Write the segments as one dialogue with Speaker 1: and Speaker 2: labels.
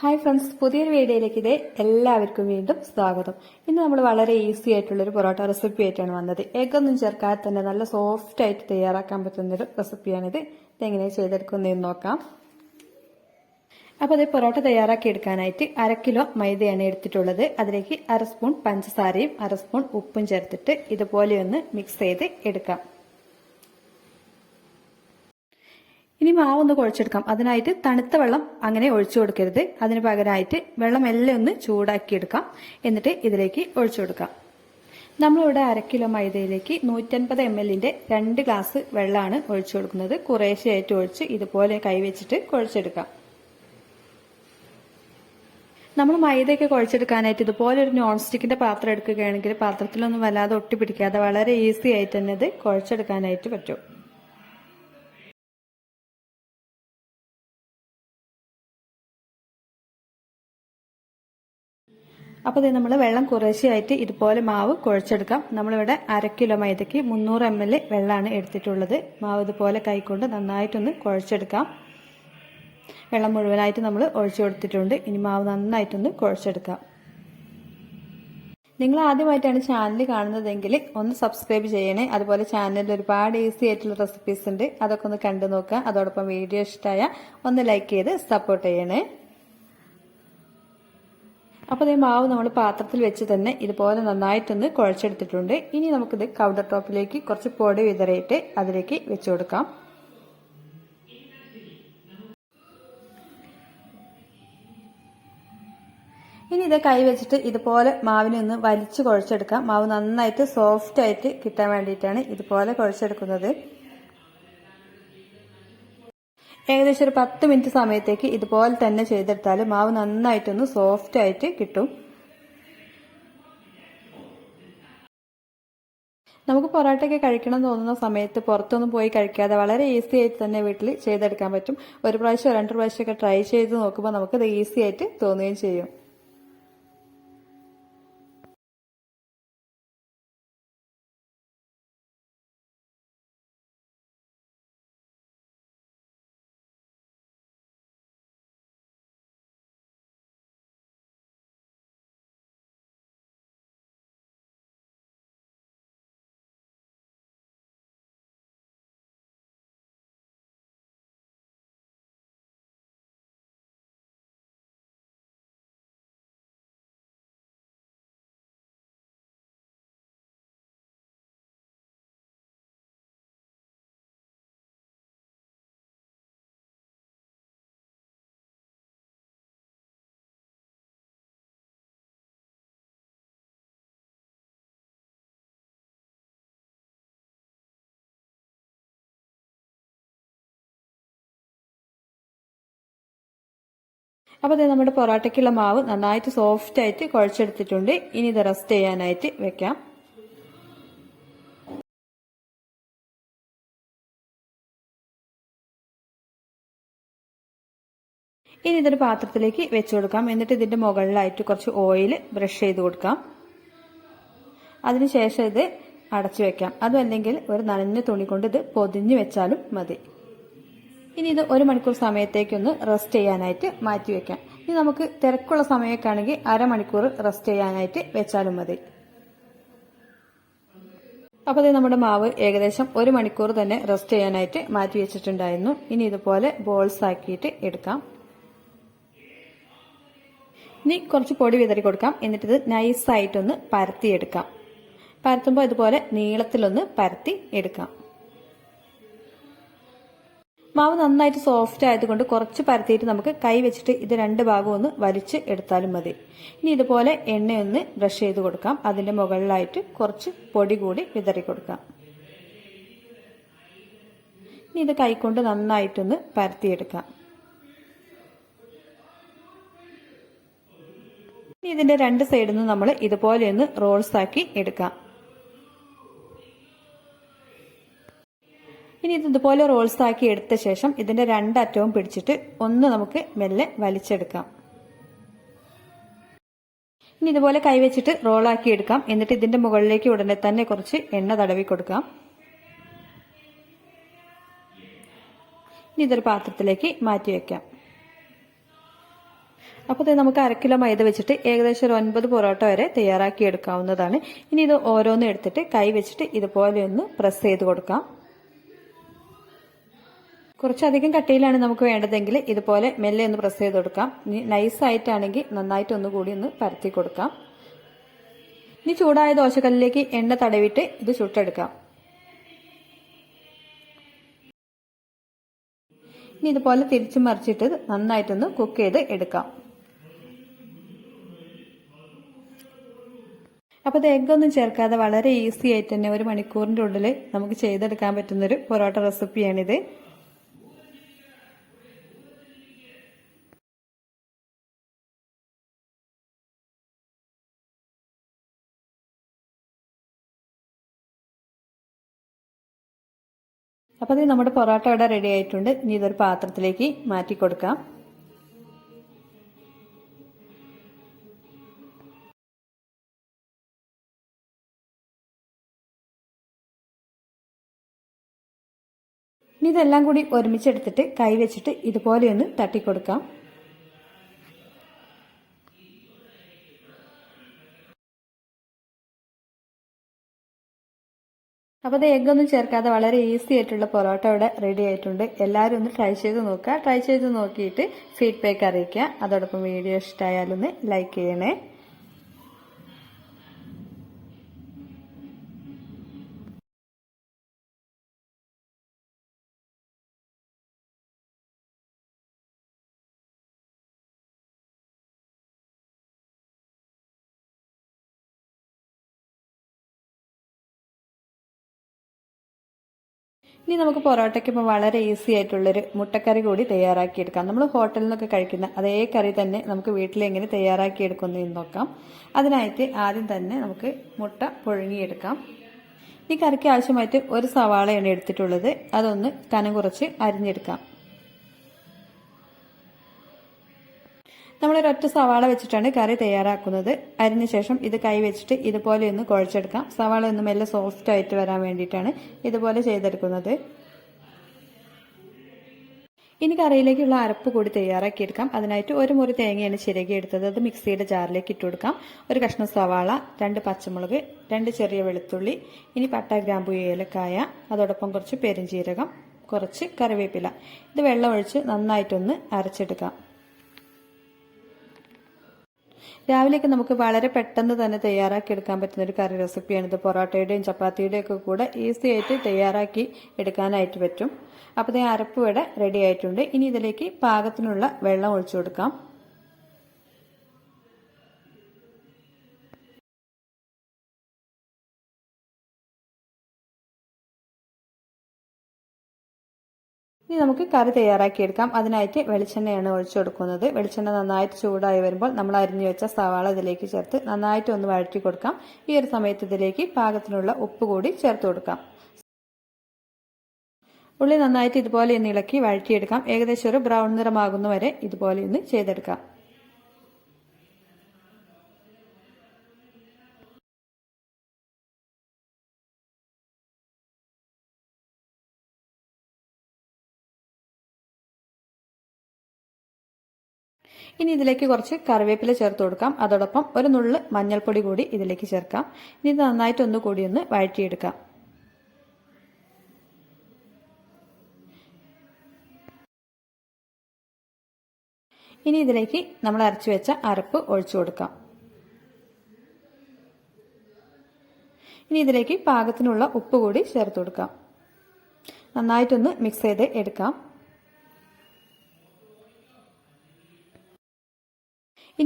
Speaker 1: Hi friends പുതിയൊരു വീഡിയോയിലേക്ക് ഇതേ എല്ലാവർക്കും വീണ്ടും സ്വാഗതം. ഇന്ന് നമ്മൾ വളരെ ഈസി ആയിട്ടുള്ളൊരു പൊറോട്ട റെസിപ്പി ആയിട്ടാണ് വന്നത്. എഗ്ഗൊന്നും ചേർക്കാതെ തന്നെ നല്ല സോഫ്റ്റ് ആയിട്ട് തയ്യാറാക്കാൻ പറ്റുന്നൊരു റെസിപ്പിയാണിത് ഇതെങ്ങനെ ചെയ്തെടുക്കുന്നതെന്ന് നോക്കാം. അപ്പോൾ അത് പൊറോട്ട തയ്യാറാക്കി എടുക്കാനായിട്ട് അര കിലോ മൈദയാണ് എടുത്തിട്ടുള്ളത്. അതിലേക്ക് അര സ്പൂൺ പഞ്ചസാരയും അര സ്പൂൺ ഉപ്പും ചേർത്തിട്ട് ഇതുപോലെ ഒന്ന് മിക്സ് ചെയ്ത് എടുക്കാം. ഇനി മാവ് ഒന്ന് കുഴച്ചെടുക്കാം. അതിനായിട്ട് തണുത്ത വെള്ളം അങ്ങനെ ഒഴിച്ചു കൊടുക്കരുത്. അതിന് പകരമായിട്ട് വെള്ളം എല്ലാം ഒന്ന് ചൂടാക്കിയെടുക്കാം എന്നിട്ട് ഇതിലേക്ക് ഒഴിച്ചു കൊടുക്കാം. നമ്മളിവിടെ അര കിലോ മൈദയിലേക്ക് നൂറ്റൻപത് എം എല്ലിന്റെ രണ്ട് ഗ്ലാസ് വെള്ളമാണ് ഒഴിച്ചു കൊടുക്കുന്നത്. കുറേശ്ശെയായിട്ട് ഒഴിച്ച് ഇതുപോലെ കൈവച്ചിട്ട് കുഴച്ചെടുക്കാം. നമ്മൾ മൈദയൊക്കെ കുഴച്ചെടുക്കാനായിട്ട് ഇതുപോലെ ഒരു നോൺ സ്റ്റിക്കിന്റെ പാത്രം എടുക്കുകയാണെങ്കിൽ പാത്രത്തിലൊന്നും വല്ലാതെ ഒട്ടിപ്പിടിക്കാതെ വളരെ ഈസി ആയിട്ട് തന്നെ ഇത് കുഴച്ചെടുക്കാനായിട്ട് പറ്റും. അപ്പോൾ ഇത് നമ്മൾ വെള്ളം കുറേശ്ശെയായിട്ട് ഇതുപോലെ മാവ് കുഴച്ചെടുക്കാം. നമ്മളിവിടെ അര കിലോ മൈദയ്ക്ക് മുന്നൂറ് എം എൽ വെള്ളമാണ് എടുത്തിട്ടുള്ളത്. മാവ് ഇതുപോലെ കൈകൊണ്ട് നന്നായിട്ടൊന്ന് കുഴച്ചെടുക്കാം. വെള്ളം മുഴുവനായിട്ട് നമ്മൾ ഒഴിച്ചു കൊടുത്തിട്ടുണ്ട്. ഇനി മാവ് നന്നായിട്ടൊന്ന് കുഴച്ചെടുക്കാം. നിങ്ങൾ ആദ്യമായിട്ടാണ് ചാനൽ കാണുന്നതെങ്കിൽ ഒന്ന് സബ്സ്ക്രൈബ് ചെയ്യണേ. അതുപോലെ ചാനലിൽ ഒരുപാട് ഈസി ആയിട്ടുള്ള റെസിപ്പീസ് ഉണ്ട്. അതൊക്കെ ഒന്ന് കണ്ടു നോക്കുക. അതോടൊപ്പം വീഡിയോ ഇഷ്ടമായ ഒന്ന് ലൈക്ക് ചെയ്ത് സപ്പോർട്ട് ചെയ്യണേ. അപ്പോൾ ഈ മാവ് നമ്മൾ പാത്രത്തിൽ വെച്ച് തന്നെ ഇതുപോലെ നന്നായിട്ടൊന്ന് കുഴച്ചെടുത്തിട്ടുണ്ട്. ഇനി നമുക്കിത് കൗണ്ടർ ടോപ്പിലേക്ക് കുറച്ച് പൊടി വിതറിയിട്ട് അതിലേക്ക് വെച്ചു കൊടുക്കാം. ഇനി ഇത് കൈ വെച്ചിട്ട് ഇതുപോലെ മാവിനെ ഒന്ന് വലിച്ചു കുഴച്ചെടുക്കാം. മാവ് നന്നായിട്ട് സോഫ്റ്റ് ആയിട്ട് കിട്ടാൻ വേണ്ടിയിട്ടാണ് ഇതുപോലെ കുഴച്ചെടുക്കുന്നത്. ഏകദേശം ഒരു പത്ത് മിനിറ്റ് സമയത്തേക്ക് ഇതുപോലെ തന്നെ ചെയ്തെടുത്താൽ മാവ് നന്നായിട്ടൊന്ന് സോഫ്റ്റ് ആയിട്ട് കിട്ടും. നമുക്ക് പൊറോട്ടയൊക്കെ കഴിക്കണം തോന്നുന്ന സമയത്ത് പുറത്തൊന്നും പോയി കഴിക്കാതെ വളരെ ഈസി ആയിട്ട് തന്നെ വീട്ടിൽ ചെയ്തെടുക്കാൻ പറ്റും. ഒരു പ്രാവശ്യം രണ്ട് പ്രാവശ്യമൊക്കെ ട്രൈ ചെയ്ത് നോക്കുമ്പോൾ നമുക്കത് ഈസി ആയിട്ട് തോന്നുകയും ചെയ്യും. അപ്പോൾ ഇത് നമ്മുടെ പൊറോട്ടയ്ക്കുള്ള മാവ് നന്നായിട്ട് സോഫ്റ്റ് ആയിട്ട് കുഴച്ചെടുത്തിട്ടുണ്ട്. ഇനി ഇത് റെസ്റ്റ് ചെയ്യാനായിട്ട് വെക്കാം. ഇനി ഇതൊരു പാത്രത്തിലേക്ക് വെച്ചു കൊടുക്കാം. എന്നിട്ട് ഇതിന്റെ മുകളിലായിട്ട് കുറച്ച് ഓയിൽ ബ്രഷ് ചെയ്ത് കൊടുക്കാം. അതിനുശേഷം ഇത് അടച്ചു വെക്കാം. അതും അല്ലെങ്കിൽ ഒരു നനഞ്ഞ തുണി കൊണ്ട് ഇത് പൊതിഞ്ഞു വെച്ചാലും മതി. ഇനി ഇത് ഒരു മണിക്കൂർ സമയത്തേക്കൊന്ന് റെസ്റ്റ് ചെയ്യാനായിട്ട് മാറ്റി വെക്കാം. ഇനി നമുക്ക് തിരക്കുള്ള സമയമൊക്കെയാണെങ്കിൽ അരമണിക്കൂർ റെസ്റ്റ് ചെയ്യാനായിട്ട് വെച്ചാലും മതി. അപ്പോൾ ഇത് നമ്മുടെ മാവ് ഏകദേശം ഒരു മണിക്കൂർ തന്നെ റെസ്റ്റ് ചെയ്യാനായിട്ട് മാറ്റി വെച്ചിട്ടുണ്ടായിരുന്നു. ഇനി ഇതുപോലെ ബോൾസ് ആക്കിയിട്ട് എടുക്കാം. ഇനി കുറച്ച് പൊടി വിതറി കൊടുക്കാം. എന്നിട്ടിത് നൈസായിട്ടൊന്ന് പരത്തിയെടുക്കാം. പരത്തുമ്പോൾ ഇതുപോലെ നീളത്തിലൊന്ന് പരത്തി എടുക്കാം. മാവ് നന്നായിട്ട് സോഫ്റ്റ് ആയതുകൊണ്ട് കുറച്ച് പരത്തിയിട്ട് നമുക്ക് കൈ വെച്ചിട്ട് ഇത് രണ്ട് ഭാഗവും ഒന്ന് വലിച്ച് എടുത്താലും മതി. ഇനി ഇതുപോലെ എണ്ണയൊന്ന് ബ്രഷ് ചെയ്ത് കൊടുക്കാം. അതിന്റെ മുകളിലായിട്ട് കുറച്ച് പൊടി കൂടി വിതറി കൊടുക്കാം. ഇനി ഇത് കൈകൊണ്ട് നന്നായിട്ടൊന്ന് പരത്തിയെടുക്കാം. ഇനി ഇതിന്റെ രണ്ട് സൈഡിൽ നിന്ന് നമ്മൾ ഇതുപോലെ ഒന്ന് റോൾസ് ആക്കി എടുക്കാം. ഇനി ഇത് ഇതുപോലെ റോൾസ് ആക്കി എടുത്ത ശേഷം ഇതിന്റെ രണ്ടറ്റവും പിടിച്ചിട്ട് ഒന്ന് നമുക്ക് മെല്ലെ വലിച്ചെടുക്കാം. ഇനി ഇതുപോലെ കൈവച്ചിട്ട് റോളാക്കി എടുക്കാം. എന്നിട്ട് ഇതിന്റെ മുകളിലേക്ക് ഉടനെ തന്നെ കുറച്ച് എണ്ണ തടവി കൊടുക്കാം. ഇനി ഇതൊരു പാത്രത്തിലേക്ക് മാറ്റി വെക്കാം. അപ്പോൾ ഇത് നമുക്ക് അര കിലോ മൈദ വെച്ചിട്ട് ഏകദേശം ഒരു ഒൻപത് പൊറോട്ട വരെ തയ്യാറാക്കി എടുക്കാവുന്നതാണ്. ഇനി ഇത് ഓരോന്നും എടുത്തിട്ട് കൈ വെച്ചിട്ട് ഇതുപോലെ ഒന്ന് പ്രസ് ചെയ്ത് കൊടുക്കാം. കുറച്ചധികം കട്ടിയിലാണ് നമുക്ക് വേണ്ടതെങ്കിൽ ഇതുപോലെ മെല്ലെ ഒന്ന് പ്രസ് ചെയ്ത് കൊടുക്കാം. ഇനി നൈസായിട്ടാണെങ്കിൽ നന്നായിട്ട് ഒന്ന് കൂടി ഒന്ന് പരത്തി കൊടുക്കാം. ഇനി ചൂടായ ദോശക്കല്ലിലേക്ക് എണ്ണ തടവിട്ട് ഇത് ചുട്ടെടുക്കാം. ഇനി ഇതുപോലെ തിരിച്ചു മറിച്ചിട്ട് നന്നായിട്ടൊന്ന് കുക്ക് ചെയ്ത് എടുക്കാം. അപ്പോൾ ഇത് എഗ്ഗൊന്നും ചേർക്കാതെ വളരെ ഈസി ആയിട്ട് തന്നെ ഒരു മണിക്കൂറിന്റെ ഉള്ളിൽ നമുക്ക് ചെയ്തെടുക്കാൻ പറ്റുന്നൊരു പൊറോട്ട റെസിപ്പിയാണിത് അപ്പോൾ അത് നമ്മുടെ പൊറോട്ട ഇവിടെ റെഡി ആയിട്ടുണ്ട്. ഇനി ഇതൊരു പാത്രത്തിലേക്ക് മാറ്റി കൊടുക്കാം. ഇനി ഇതെല്ലാം കൂടി ഒരുമിച്ചെടുത്തിട്ട് കൈ വെച്ചിട്ട് ഇതുപോലെ ഒന്ന് തട്ടിക്കൊടുക്കാം. അപ്പോൾ അത് എഗ്ഗൊന്നും ചേർക്കാതെ വളരെ ഈസി ആയിട്ടുള്ള പൊറോട്ട ഇവിടെ റെഡി ആയിട്ടുണ്ട്. എല്ലാവരും ഒന്ന് ട്രൈ ചെയ്ത് നോക്കുക. ട്രൈ ചെയ്ത് നോക്കിയിട്ട് ഫീഡ്ബാക്ക് അറിയിക്കുക. അതോടൊപ്പം വീഡിയോ ഇഷ്ടമായാലൊന്ന് ലൈക്ക് ചെയ്യണേ. ഇനി നമുക്ക് പൊറോട്ടയ്ക്ക് ഇപ്പോൾ വളരെ ഈസി ആയിട്ടുള്ളൊരു മുട്ടക്കറി കൂടി തയ്യാറാക്കിയെടുക്കാം. നമ്മൾ ഹോട്ടലിൽ നിന്നൊക്കെ കഴിക്കുന്ന അതേ കറി തന്നെ നമുക്ക് വീട്ടിൽ എങ്ങനെ തയ്യാറാക്കിയെടുക്കുന്നതെന്ന് നോക്കാം. അതിനായിട്ട് ആദ്യം തന്നെ നമുക്ക് മുട്ട പുഴുങ്ങിയെടുക്കാം. ഈ കറിക്ക് ആവശ്യമായിട്ട് ഒരു സവാളയാണ് എടുത്തിട്ടുള്ളത്. അതൊന്ന് കനം കുറച്ച് അരിഞ്ഞെടുക്കാം. നമ്മളൊരൊറ്റ സവാള വെച്ചിട്ടാണ് കറി തയ്യാറാക്കുന്നത്. അരിഞ്ഞ ശേഷം ഇത് കൈ വെച്ചിട്ട് ഇതുപോലെ ഒന്ന് കുഴച്ചെടുക്കാം. സവാള ഒന്ന് മെല്ലെ സോഫ്റ്റ് ആയിട്ട് വരാൻ വേണ്ടിയിട്ടാണ് ഇതുപോലെ ചെയ്തെടുക്കുന്നത്. ഇനി കറിയിലേക്കുള്ള അരപ്പ് കൂടി തയ്യാറാക്കിയെടുക്കാം അതിനായിട്ട് ഒരു മുറി തേങ്ങയാണ് ചിരകി എടുത്തത്. അത് മിക്സിയുടെ ജാറിലേക്ക് ഇട്ട് കൊടുക്കാം. ഒരു കഷ്ണം സവാള രണ്ട് പച്ചമുളക് രണ്ട് ചെറിയ വെളുത്തുള്ളി ഇനി പട്ട ഗ്രാമ്പു ഏലക്കായ അതോടൊപ്പം കുറച്ച് പെരിഞ്ചീരകം കുറച്ച് കറിവേപ്പില. ഇത് വെള്ളമൊഴിച്ച് നന്നായിട്ടൊന്ന് അരച്ചെടുക്കാം. രാവിലെയൊക്കെ നമുക്ക് വളരെ പെട്ടെന്ന് തന്നെ തയ്യാറാക്കി എടുക്കാൻ പറ്റുന്ന ഒരു കറി റെസിപ്പിയാണ് ഇത് പൊറോട്ടയുടെയും ചപ്പാത്തിയുടെയും ഒക്കെ കൂടെ ഈസി ആയിട്ട് തയ്യാറാക്കി എടുക്കാനായിട്ട് പറ്റും. അപ്പോൾ ഇത് അരപ്പ് വട റെഡി ആയിട്ടുണ്ട്. ഇനി ഇതിലേക്ക് പാകത്തിനുള്ള വെള്ളം ഒഴിച്ചു കൊടുക്കാം. ഇനി നമുക്ക് കറി തയ്യാറാക്കിയെടുക്കാം. അതിനായിട്ട് വെളിച്ചെണ്ണയാണ് ഒഴിച്ചു കൊടുക്കുന്നത്. വെളിച്ചെണ്ണ നന്നായിട്ട് ചൂടായി വരുമ്പോൾ നമ്മൾ അരിഞ്ഞു വെച്ച സവാള ഇതിലേക്ക് ചേർത്ത് നന്നായിട്ട് ഒന്ന് വഴറ്റി കൊടുക്കാം. ഈ ഒരു സമയത്ത് ഇതിലേക്ക് പാകത്തിനുള്ള ഉപ്പ് കൂടി ചേർത്ത് കൊടുക്കാം. ഉള്ളി നന്നായിട്ട് ഇതുപോലെ ഒന്ന് ഇളക്കി വഴറ്റിയെടുക്കാം. ഏകദേശം ഒരു ബ്രൗൺ നിറമാകുന്നവരെ ഇതുപോലെ ഒന്ന് ചെയ്തെടുക്കാം. ഇനി ഇതിലേക്ക് കുറച്ച് കറിവേപ്പില ചേർത്ത് കൊടുക്കാം. അതോടൊപ്പം ഒരു നുള്ള് മഞ്ഞൾപ്പൊടി കൂടി ഇതിലേക്ക് ചേർക്കാം. ഇനി ഇത് നന്നായിട്ട് ഒന്ന് കൂടി ഒന്ന് വഴറ്റിയെടുക്കാം. ഇനി ഇതിലേക്ക് നമ്മൾ അരച്ചു വെച്ച അരപ്പ് ഒഴിച്ചു കൊടുക്കാം. ഇനി ഇതിലേക്ക് പാകത്തിനുള്ള ഉപ്പ് കൂടി ചേർത്ത് കൊടുക്കാം. നന്നായിട്ടൊന്ന് മിക്സ് ചെയ്ത് എടുക്കാം.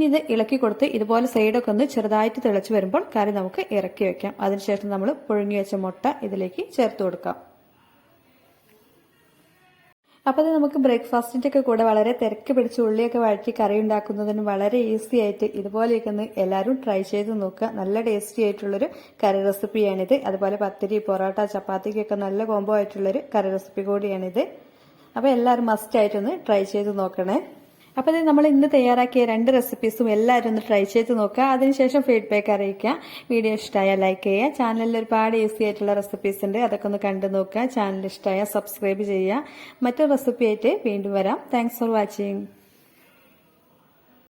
Speaker 1: ഇനി ഇത് ഇളക്കി കൊടുത്ത് ഇതുപോലെ സൈഡൊക്കെ ഒന്ന് ചെറുതായിട്ട് തിളച്ച് വരുമ്പോൾ കറി നമുക്ക് ഇറക്കി വെക്കാം. അതിനുശേഷം നമ്മൾ പുഴുങ്ങി വെച്ച മുട്ട ഇതിലേക്ക് ചേർത്ത് കൊടുക്കാം. അപ്പോൾ അത് നമുക്ക് ബ്രേക്ക്ഫാസ്റ്റിന്റെ ഒക്കെ കൂടെ വളരെ തിരക്ക് പിടിച്ച് ഉള്ളിയൊക്കെ വഴറ്റി കറി ഉണ്ടാക്കുന്നതിന് വളരെ ഈസി ആയിട്ട് ഇതുപോലെയൊക്കെ ഒന്ന് എല്ലാവരും ട്രൈ ചെയ്ത് നോക്കുക. നല്ല ടേസ്റ്റി ആയിട്ടുള്ളൊരു കറി റെസിപ്പിയാണിത്. അതുപോലെ പത്തിരി പൊറോട്ട ചപ്പാത്തിക്കൊക്കെ നല്ല കോംബോ ആയിട്ടുള്ളൊരു കറി റെസിപ്പി കൂടിയാണിത്. അപ്പോൾ എല്ലാവരും മസ്റ്റ് ആയിട്ടൊന്ന് ട്രൈ ചെയ്ത് നോക്കണേ. അപ്പോൾ നമ്മൾ ഇന്ന് തയ്യാറാക്കിയ രണ്ട് റെസിപ്പീസും എല്ലാവരും ഒന്ന് ട്രൈ ചെയ്ത് നോക്കുക. അതിനുശേഷം ഫീഡ്ബാക്ക് അറിയിക്കുക. വീഡിയോ ഇഷ്ടമായ ലൈക്ക് ചെയ്യുക. ചാനലിൽ ഒരുപാട് ഈസി ആയിട്ടുള്ള റെസിപ്പീസ് ഉണ്ട്. അതൊക്കെ ഒന്ന് കണ്ടു നോക്കുക. ചാനൽ ഇഷ്ടമായ സബ്സ്ക്രൈബ് ചെയ്യുക. മറ്റൊരു റെസിപ്പി ആയിട്ട് വീണ്ടും വരാം. Thanks for watching